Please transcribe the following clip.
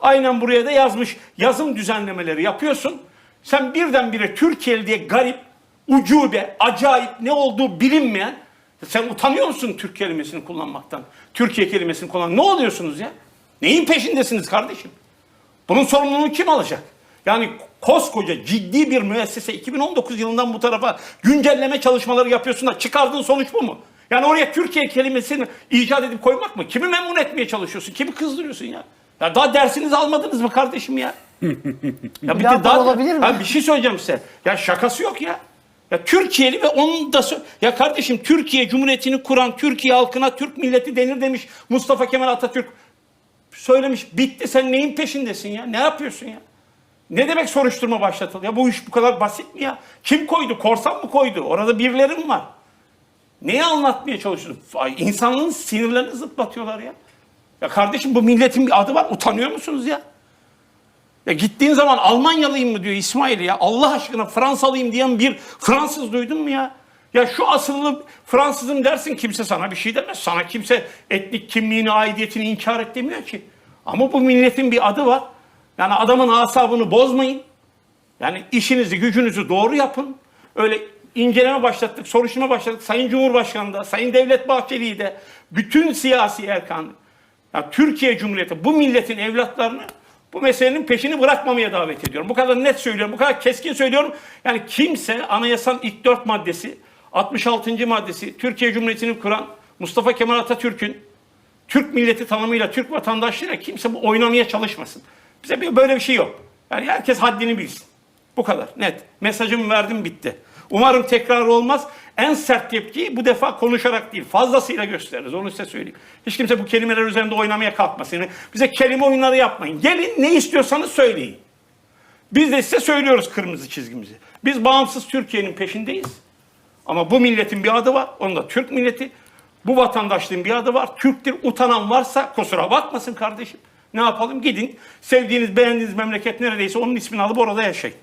Aynen buraya da yazmış. Yazım düzenlemeleri yapıyorsun. Sen birdenbire Türkiye'li diye garip, ucube, acayip ne olduğu bilinmeyen sen utanıyor musun Türk kelimesini kullanmaktan? Türkiye kelimesini kullan. Ne oluyorsunuz ya? Neyin peşindesiniz kardeşim? Bunun sorumluluğunu kim alacak? Yani koskoca ciddi bir müessese 2019 yılından bu tarafa güncelleme çalışmaları yapıyorsun da çıkardığın sonuç bu mu? Yani oraya Türkiye kelimesini icat edip koymak mı? Kimi memnun etmeye çalışıyorsun? Kimi kızdırıyorsun ya? Ya daha dersinizi almadınız mı kardeşim ya? ya bir daha var olabilir mi? Ha bir şey söyleyeceğim size. Ya şakası yok ya. Ya Türkiye'li ve onun da ya kardeşim Türkiye Cumhuriyeti'ni kuran Türkiye halkına Türk milleti denir demiş Mustafa Kemal Atatürk söylemiş. Bitti sen neyin peşindesin ya? Ne yapıyorsun ya? Ne demek soruşturma başlatıldı? Ya bu iş bu kadar basit mi ya? Kim koydu? Korsan mı koydu? Orada birileri mi var? Neyi anlatmaya çalışıyorsun? Ay, İnsanlığın sinirlerini zıplatıyorlar ya. Ya kardeşim bu milletin bir adı var. Utanıyor musunuz ya? Ya gittiğin zaman Almanyalıyım mı diyor İsmail ya. Allah aşkına Fransalıyım diyen bir Fransız duydun mu ya? Ya şu asıllı Fransızım dersin kimse sana bir şey demez. Sana kimse etnik kimliğini, aidiyetini inkar et demiyor ki. Ama bu milletin bir adı var. Yani adamın asabını bozmayın. Yani işinizi, gücünüzü doğru yapın. Öyle inceleme başlattık, soruşturma başlattık. Sayın Cumhurbaşkanı da, Sayın Devlet Bahçeli'yi de, bütün siyasi erkan, ya Türkiye Cumhuriyeti bu milletin evlatlarını bu meselenin peşini bırakmamaya davet ediyorum. Bu kadar net söylüyorum, bu kadar keskin söylüyorum. Yani kimse anayasanın ilk dört maddesi, 66. maddesi, Türkiye Cumhuriyeti'ni kuran Mustafa Kemal Atatürk'ün Türk milleti tanımıyla, Türk vatandaşlığıyla kimse bu oynamaya çalışmasın. Bize böyle bir şey yok. Yani herkes haddini bilsin. Bu kadar net. Mesajımı verdim bitti. Umarım tekrar olmaz. En sert tepkiyi bu defa konuşarak değil fazlasıyla gösteririz. Onu size söyleyeyim. Hiç kimse bu kelimeler üzerinde oynamaya kalkmasın. Bize kelime oyunları yapmayın. Gelin ne istiyorsanız söyleyin. Biz de size söylüyoruz kırmızı çizgimizi. Biz bağımsız Türkiye'nin peşindeyiz. Ama bu milletin bir adı var. Onun da Türk milleti. Bu vatandaşlığın bir adı var. Türk'tir. Utanan varsa kusura bakmasın kardeşim. Ne yapalım? Gidin. Sevdiğiniz, beğendiğiniz memleket neredeyse onun ismini alıp orada yaşayın.